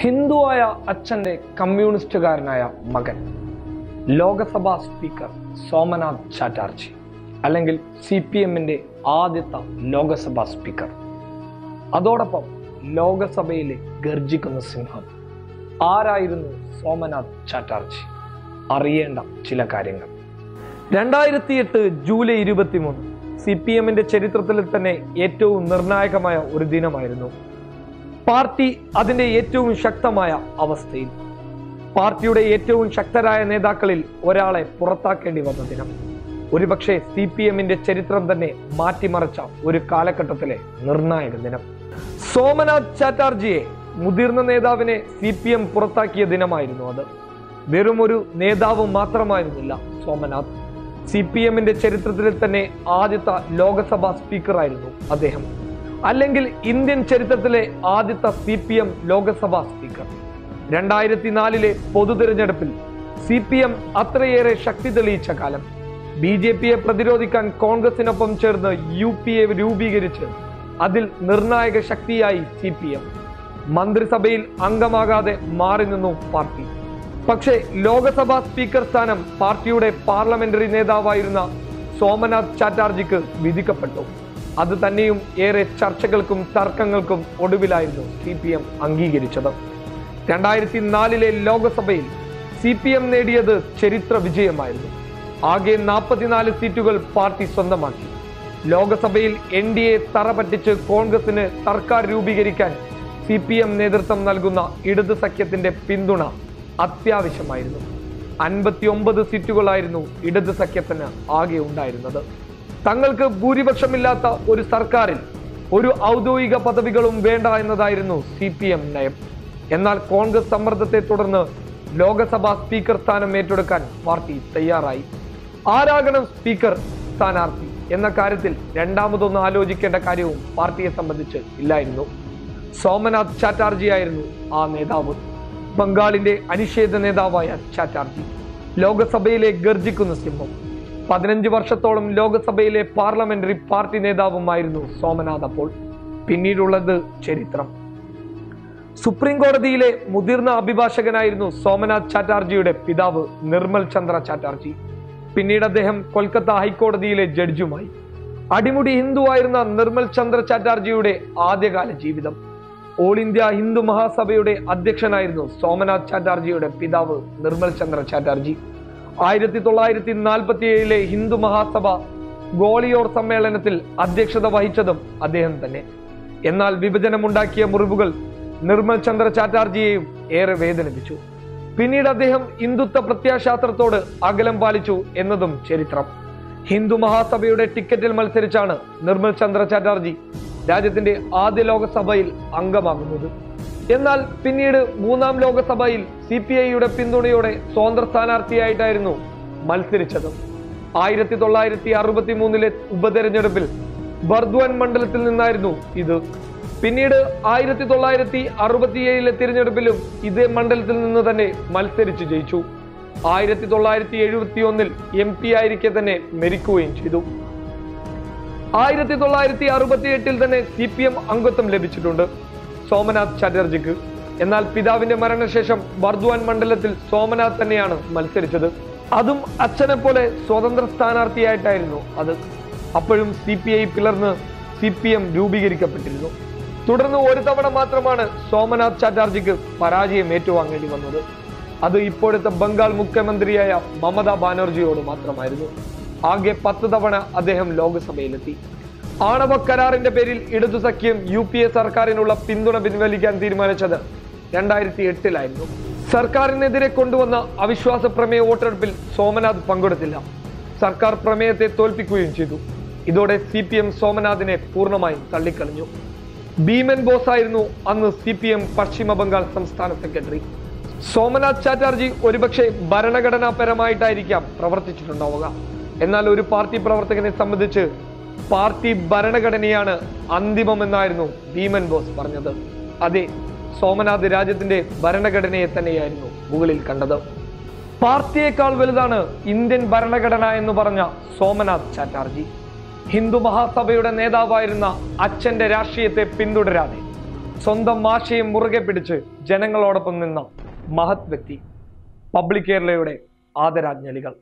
ഹിന്ദുവായ അച്ഛന്റെ കമ്മ്യൂണിസ്റ്റുകാരനായ മകൻ. ലോകസഭാ സ്പീക്കർ സോമനാഥ് ചാറ്റാർജി അല്ലെങ്കിൽ സി പി എമ്മിന്റെ ആദ്യത്തെ ലോകസഭാ സ്പീക്കർ. അതോടൊപ്പം ലോകസഭയിലെ ഗർജിക്കുന്ന സിംഹം. ആരായിരുന്നു സോമനാഥ് ചാറ്റാർജി? അറിയേണ്ട ചില കാര്യങ്ങൾ. രണ്ടായിരത്തി എട്ട് ജൂലൈ ഇരുപത്തിമൂന്ന് സി പി എമ്മിന്റെ ചരിത്രത്തിൽ തന്നെ ഏറ്റവും നിർണായകമായ ഒരു ദിനമായിരുന്നു പാർട്ടി അതിന്റെ ഏറ്റവും ശക്തമായ അവസ്ഥയിൽ. പാർട്ടിയുടെ ഏറ്റവും ശക്തരായ നേതാക്കളിൽ ഒരാളെ പുറത്താക്കേണ്ടി വന്ന ദിനം. ഒരുപക്ഷെ സി പി എമ്മിന്റെ ചരിത്രം തന്നെ മാറ്റിമറിച്ച ഒരു കാലഘട്ടത്തിലെ നിർണായക ദിനം. സോമനാഥ് ചാറ്റർജിയെ മുതിർന്ന നേതാവിനെ സി പി എം പുറത്താക്കിയ ദിനമായിരുന്നു അത്. വെറും ഒരു നേതാവ് മാത്രമായിരുന്നില്ല സോമനാഥ്. സി പി എമ്മിന്റെ ചരിത്രത്തിൽ തന്നെ ആദ്യത്തെ ലോകസഭാ സ്പീക്കറായിരുന്നു അദ്ദേഹം. അല്ലെങ്കിൽ ഇന്ത്യൻ ചരിത്രത്തിലെ ആദ്യത്തെ സി പി എം ലോകസഭാ സ്പീക്കർ. രണ്ടായിരത്തി നാലിലെ പൊതു തിരഞ്ഞെടുപ്പിൽ സി പി എം അത്രയേറെ ശക്തി തെളിയിച്ച കാലം. ബി ജെ പിയെ പ്രതിരോധിക്കാൻ കോൺഗ്രസിനൊപ്പം ചേർന്ന് യു പി എ രൂപീകരിച്ച് അതിൽ നിർണായക ശക്തിയായി സി പി എം. മന്ത്രിസഭയിൽ അംഗമാകാതെ മാറി നിന്നു പാർട്ടി. പക്ഷേ ലോകസഭാ സ്പീക്കർ സ്ഥാനം പാർട്ടിയുടെ പാർലമെന്ററി നേതാവായിരുന്ന സോമനാഥ് ചാറ്റാർജിക്ക് വിധിക്കപ്പെട്ടു. അത് തന്നെയും ഏറെ ചർച്ചകൾക്കും തർക്കങ്ങൾക്കും ഒടുവിലായിരുന്നു സി പി എം അംഗീകരിച്ചത്. രണ്ടായിരത്തി നാലിലെ ലോകസഭയിൽ സി പി എം നേടിയത് ചരിത്ര വിജയമായിരുന്നു. ആകെ നാൽപ്പത്തിനാല് സീറ്റുകൾ പാർട്ടി സ്വന്തമാക്കി. ലോകസഭയിൽ എൻ ഡി എ തറപറ്റിച്ച് കോൺഗ്രസിന് സർക്കാർ രൂപീകരിക്കാൻ സി പി എം നേതൃത്വം നൽകുന്ന ഇടത് സഖ്യത്തിന്റെ പിന്തുണ അത്യാവശ്യമായിരുന്നു. അൻപത്തി ഒമ്പത് സീറ്റുകളായിരുന്നു ഇടത് സഖ്യത്തിന് ആകെ ഉണ്ടായിരുന്നത്. തങ്ങൾക്ക് ഭൂരിപക്ഷമില്ലാത്ത ഒരു സർക്കാരിൽ ഒരു ഔദ്യോഗിക പദവികളും വേണ്ട എന്നതായിരുന്നു സി പി എം നയം. എന്നാൽ കോൺഗ്രസ് സമ്മർദ്ദത്തെ തുടർന്ന് ലോക്സഭാ സ്പീക്കർ സ്ഥാനം ഏറ്റെടുക്കാൻ പാർട്ടി തയ്യാറായി. ആരാകണം സ്പീക്കർ സ്ഥാനാർത്ഥി എന്ന കാര്യത്തിൽ രണ്ടാമതൊന്ന് ആലോചിക്കേണ്ട കാര്യവും പാർട്ടിയെ സംബന്ധിച്ച് ഇല്ലായിരുന്നു. സോമനാഥ് ചാറ്റാർജി ആയിരുന്നു ആ നേതാവ്. ബംഗാളിന്റെ അനിഷേധ നേതാവായ ചാറ്റാർജി. ലോകസഭയിലെ ഗർജിക്കുന്ന സിംഹം. പതിനഞ്ച് വർഷത്തോളം ലോകസഭയിലെ പാർലമെന്ററി പാർട്ടി നേതാവുമായിരുന്നു സോമനാഥ് അപ്പോൾ. പിന്നീടുള്ളത് ചരിത്രം. സുപ്രീം കോടതിയിലെ മുതിർന്ന അഭിഭാഷകനായിരുന്നു സോമനാഥ് ചാറ്റാർജിയുടെ പിതാവ് നിർമ്മൽ ചന്ദ്ര ചാറ്റാർജി. പിന്നീട് അദ്ദേഹം കൊൽക്കത്ത ഹൈക്കോടതിയിലെ ജഡ്ജുമായി. അടിമുടി ഹിന്ദു ആയിരുന്ന നിർമ്മൽ ചന്ദ്ര ചാറ്റാർജിയുടെ ആദ്യകാല ജീവിതം. ഓൾ ഇന്ത്യ ഹിന്ദു മഹാസഭയുടെ അധ്യക്ഷനായിരുന്നു സോമനാഥ് ചാറ്റാർജിയുടെ പിതാവ് നിർമ്മൽ ചന്ദ്ര ചാറ്റർജി. ആയിരത്തി തൊള്ളായിരത്തി നാൽപ്പത്തി ഏഴിലെ ഹിന്ദു മഹാസഭ ഗോളിയോർ സമ്മേളനത്തിൽ അധ്യക്ഷത വഹിച്ചതും അദ്ദേഹം തന്നെ. എന്നാൽ വിഭജനമുണ്ടാക്കിയ മുറിവുകൾ നിർമ്മൽ ചന്ദ്ര ചാറ്റാർജിയെയും ഏറെ വേദനിപ്പിച്ചു. പിന്നീട് അദ്ദേഹം ഹിന്ദുത്വ പ്രത്യാശാസ്ത്രത്തോട് അകലം പാലിച്ചു എന്നതും ചരിത്രം. ഹിന്ദു മഹാസഭയുടെ ടിക്കറ്റിൽ മത്സരിച്ചാണ് നിർമ്മൽ ചന്ദ്ര ചാറ്റാർജി രാജ്യത്തിന്റെ ആദ്യ ലോകസഭയിൽ അംഗമാകുന്നത്. എന്നാൽ പിന്നീട് മൂന്നാം ലോകസഭയിൽ സി പി ഐയുടെ പിന്തുണയോടെ സ്വതന്ത്ര സ്ഥാനാർത്ഥിയായിട്ടായിരുന്നു മത്സരിച്ചത്. ആയിരത്തി തൊള്ളായിരത്തി അറുപത്തി മൂന്നിലെ ഉപതെരഞ്ഞെടുപ്പിൽ ബർദ്വാൻ മണ്ഡലത്തിൽ നിന്നായിരുന്നു ഇത്. പിന്നീട് ആയിരത്തി തൊള്ളായിരത്തി അറുപത്തിയേഴിലെ തിരഞ്ഞെടുപ്പിലും ഇതേ മണ്ഡലത്തിൽ നിന്ന് തന്നെ മത്സരിച്ച് ജയിച്ചു. ആയിരത്തി തൊള്ളായിരത്തി എഴുപത്തി ഒന്നിൽ എം പി ആയിരിക്കെ തന്നെ മരിക്കുകയും ചെയ്തു. ആയിരത്തി തൊള്ളായിരത്തി അറുപത്തി എട്ടിൽ തന്നെ സി പി എം അംഗത്വം ലഭിച്ചിട്ടുണ്ട്. സോമനാഥ് ചാറ്റർജിക്ക്. എന്നാൽ പിതാവിന്റെ മരണശേഷം ബർദ്വാൻ മണ്ഡലത്തിൽ സോമനാഥ് തന്നെയാണ് മത്സരിച്ചത്. അതും അച്ഛനെ പോലെ സ്വതന്ത്ര സ്ഥാനാർത്ഥിയായിട്ടായിരുന്നു അത്. അപ്പോഴും സി പി ഐ പിളർന്ന് സി പി എം രൂപീകരിക്കപ്പെട്ടിരുന്നു. തുടർന്ന് ഒരു തവണ മാത്രമാണ് സോമനാഥ് ചാറ്റർജിക്ക് പരാജയം ഏറ്റുവാങ്ങേണ്ടി വന്നത്. അത് ഇപ്പോഴത്തെ ബംഗാൾ മുഖ്യമന്ത്രിയായ മമതാ ബാനർജിയോട് മാത്രമായിരുന്നു. ആകെ പത്ത് തവണ അദ്ദേഹം ലോക്സഭയിലെത്തി. ആണവ കരാറിന്റെ പേരിൽ ഇടതു സഖ്യം യു പി എ സർക്കാരിനുള്ള പിന്തുണ പിൻവലിക്കാൻ തീരുമാനിച്ചത് രണ്ടായിരത്തി എട്ടിലായിരുന്നു. സർക്കാരിനെതിരെ കൊണ്ടുവന്ന അവിശ്വാസ പ്രമേയ വോട്ടെടുപ്പിൽ സോമനാഥ് പങ്കെടുത്തില്ല. സർക്കാർ പ്രമേയത്തെ തോൽപ്പിക്കുകയും ചെയ്തു. ഇതോടെ സി പി എം സോമനാഥിനെ പൂർണമായും തള്ളിക്കളഞ്ഞു. ഭീമൻ ബോസ് ആയിരുന്നു അന്ന് സി പി എം പശ്ചിമ ബംഗാൾ സംസ്ഥാന സെക്രട്ടറി. സോമനാഥ് ചാറ്റർജി ഒരുപക്ഷെ ഭരണഘടനാപരമായിട്ടായിരിക്കാം പ്രവർത്തിച്ചിട്ടുണ്ടാവുക. എന്നാൽ ഒരു പാർട്ടി പ്രവർത്തകനെ സംബന്ധിച്ച് പാർട്ടി ഭരണഘടനയാണ് അന്തിമമെന്നായിരുന്നു ഭീമൻ ബോസ് പറഞ്ഞത്. അതെ സോമനാഥ് രാജ്യത്തിന്റെ ഭരണഘടനയെ തന്നെയായിരുന്നു മുകളിൽ കണ്ടത്. പാർട്ടിയേക്കാൾ വലുതാണ് ഇന്ത്യൻ ഭരണഘടന എന്ന് പറഞ്ഞ സോമനാഥ് ചാറ്റാർജി. ഹിന്ദു മഹാസഭയുടെ നേതാവായിരുന്ന അച്ഛന്റെ രാഷ്ട്രീയത്തെ പിന്തുടരാതെ സ്വന്തം ആശയം മുറുകെ പിടിച്ച് ജനങ്ങളോടൊപ്പം നിന്ന മഹത് വ്യക്തി പബ്ലിക് കേരളയുടെ ആദരാജ്ഞലികൾ